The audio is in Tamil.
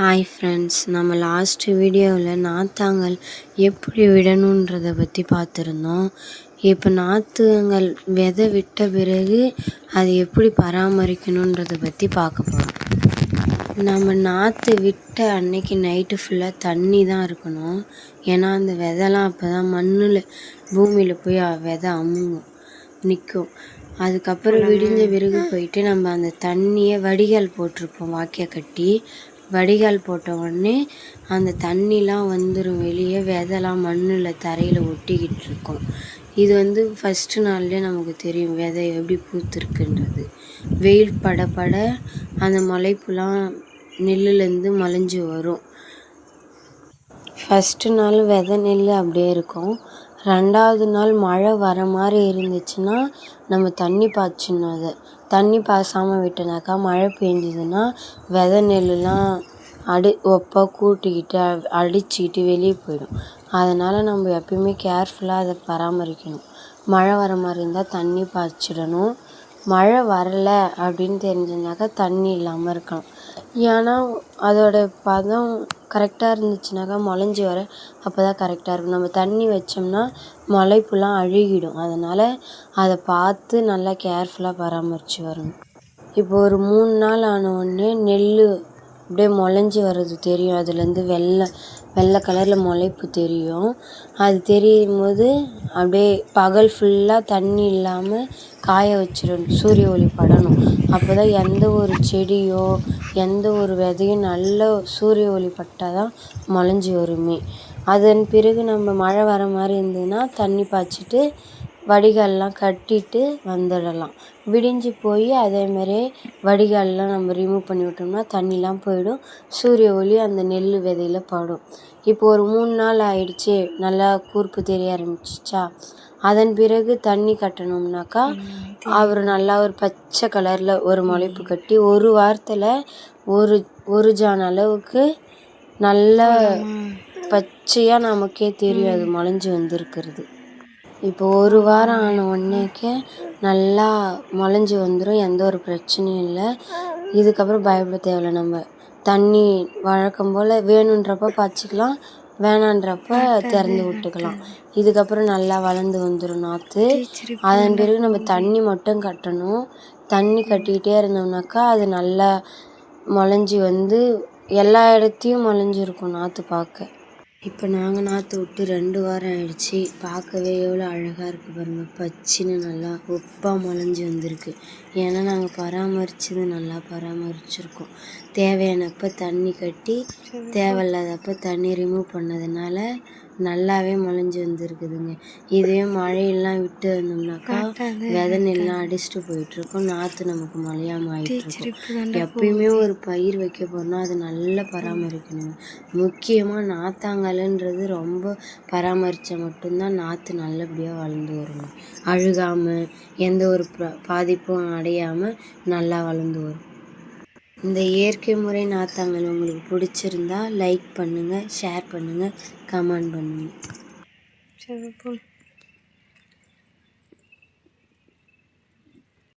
ஹாய் ஃப்ரெண்ட்ஸ் நம்ம லாஸ்ட் வீடியோவில் நாத்தாங்கல் எப்படி விடணுன்றதை பற்றி பார்த்துருந்தோம். இப்போ நாற்றுங்கள் விதை விட்ட பிறகு அதை எப்படி பராமரிக்கணுன்றதை பற்றி பார்க்க போகிறோம் நம்ம நாற்று விட்ட அன்னைக்கு நைட்டு ஃபுல்லாக தண்ணி தான் இருக்கணும். ஏன்னா அந்த விதைலாம் அப்போ தான் மண்ணில் பூமியில் போய் விதை அமுங்கும் நிற்கும் அதுக்கப்புறம் விடிஞ்ச பிறகு போயிட்டு நம்ம அந்த தண்ணியை வடிகால் போட்டிருப்போம் வாக்கிய கட்டி. வடிகால் போட்ட உடனே அந்த தண்ணிலாம் வந்துடும் வெளியே விதைலாம் மண்ணில் தரையில் ஒட்டிக்கிட்டு இருக்கும் இது வந்து ஃபஸ்ட்டு நாள்லேயே நமக்கு தெரியும் விதை எப்படி பூத்துருக்குன்றது. வெயில் பட பட அந்த முளைப்புலாம் நெல்லுலேருந்து மலைஞ்சு வரும். ஃபஸ்ட்டு நாள் விதை நெல் அப்படியே இருக்கும். ரெண்டாவது நாள் மழை வர மாதிரி இருந்துச்சுன்னா நம்ம தண்ணி பாய்ச்சணும் அதை. தண்ணி பாய்ச்சாமல் விட்டோனாக்கா மழை பெஞ்சுதுன்னா வித நெல்லுலாம் அடி ஒப்பாக கூட்டிக்கிட்டு அடிச்சுக்கிட்டு வெளியே போயிடும். அதனால் நம்ம எப்பயுமே கேர்ஃபுல்லாக அதை பராமரிக்கணும். மழை வர மாதிரி இருந்தால் தண்ணி பாய்ச்சிடணும். மழை வரல அப்படின்னு தெரிஞ்சதுனாக்கா தண்ணி இல்லாமல் இருக்கலாம். ஏன்னா அதோட பதம் கரெக்டாக இருந்துச்சுனாக்கா முளைஞ்சி வர அப்போ தான் கரெக்டாக இருக்கும். நம்ம தண்ணி வச்சோம்னா முளைப்புலாம் அழுகிடும். அதனால் அதை பார்த்து நல்லா கேர்ஃபுல்லாக பராமரித்து வரணும். இப்போ ஒரு மூணு நாள் ஆன உடனே நெல் அப்படியே முளைஞ்சி வர்றது தெரியும். அதுலேருந்து வெள்ளை வெள்ளை கலரில் முளைப்பு தெரியும். அது தெரியும் போது அப்படியே பகல் ஃபுல்லாக தண்ணி இல்லாமல் காய வச்சிடணும். சூரிய ஒளி படணும். அப்போ தான் எந்த ஒரு செடியோ எந்த ஒரு விதையும் நல்ல சூரிய ஒளி பட்டால் தான் முளைஞ்சி வருமே. அதன் பிறகு நம்ம மழை வர மாதிரி இருந்ததுன்னா தண்ணி பாய்ச்சிட்டு வடிகால்லாம் கட்டிட்டு வந்துடலாம். விடிஞ்சு போய் அதேமாதிரியே வடிகால்லாம் நம்ம ரிமூவ் பண்ணி விட்டோம்னா தண்ணிலாம் போயிடும். சூரிய ஒளி அந்த நெல் விதையில படும். இப்போ ஒரு மூணு நாள் ஆயிடுச்சு. நல்லா கூர்ப்பு தெரிய ஆரம்பிச்சிச்சா? அதன் பிறகு தண்ணி கட்டணும்னாக்கா அவர் நல்லா ஒரு பச்சை கலரில் ஒரு முளைப்பு கட்டி ஒரு வாரத்தில் ஒரு ஒரு ஜான் அளவுக்கு நல்லா பச்சையாக நமக்கே தெரியும். அது முளைஞ்சி வந்திருக்கிறது. இப்போ ஒரு வாரம் ஆன உடனேக்கே நல்லா முளைஞ்சி வந்துடும் எந்த ஒரு பிரச்சனையும் இல்லை. இதுக்கப்புறம் பயப்பட தேவையில்ல நம்ம. தண்ணி வழக்கம் போல் வேணுன்றப்ப பாய்ச்சிக்கலாம் வேணான்றப்ப திறந்து விட்டுக்கலாம். இதுக்கப்புறம் நல்லா வளர்ந்து வந்துடும் நாற்று அதன் பிறகு நம்ம தண்ணி மட்டும் கட்டணும். தண்ணி கட்டிக்கிட்டே இருந்தோம்னாக்கா அது நல்லா முளைஞ்சி வந்து எல்லா இடத்தையும் முளைஞ்சிருக்கும் நாற்று பார்க்க. இப்போ நாங்கள் நாற்று விட்டு ரெண்டு வாரம் ஆயிடுச்சு. பார்க்கவே எவ்வளோ அழகாக இருக்குது பாருங்கள் பச்சின்னு நல்லா ஒப்பாக முளைஞ்சி வந்திருக்கு. ஏன்னா நாங்கள் பராமரித்தது நல்லா பராமரிச்சிருக்கோம். தேவையானப்போ தண்ணி கட்டி தேவையில்லாதப்போ தண்ணி ரிமூவ் பண்ணதுனால நல்லாவே முளைஞ்சி வந்துருக்குதுங்க. இதுவே மழையெல்லாம் விட்டு இருந்தோம்னாக்கா விதை நெல்லாம் அடிச்சுட்டு போயிட்டுருக்கோம். நாற்று நமக்கு முளையாம ஆகிட்டுருக்கும் எப்பயுமே ஒரு பயிர் வைக்க போகிறோம்னா அதை நல்லா பராமரிக்கணுங்க. முக்கியமாக நாத்தாங்கல்ன்றது ரொம்ப பராமரித்தா மட்டும்தான் நாற்று நல்லபடியாக வளர்ந்து வருங்க. அழுகாமல் எந்த ஒரு பாதிப்பும் அடையாமல் நல்லா வளர்ந்து வரும். இந்த இயற்கை முறை நாத்தாங்கல் உங்களுக்கு பிடிச்சிருந்தா லைக் பண்ணுங்கள் ஷேர் பண்ணுங்கள் கமெண்ட் பண்ணுங்கள் சரி போல்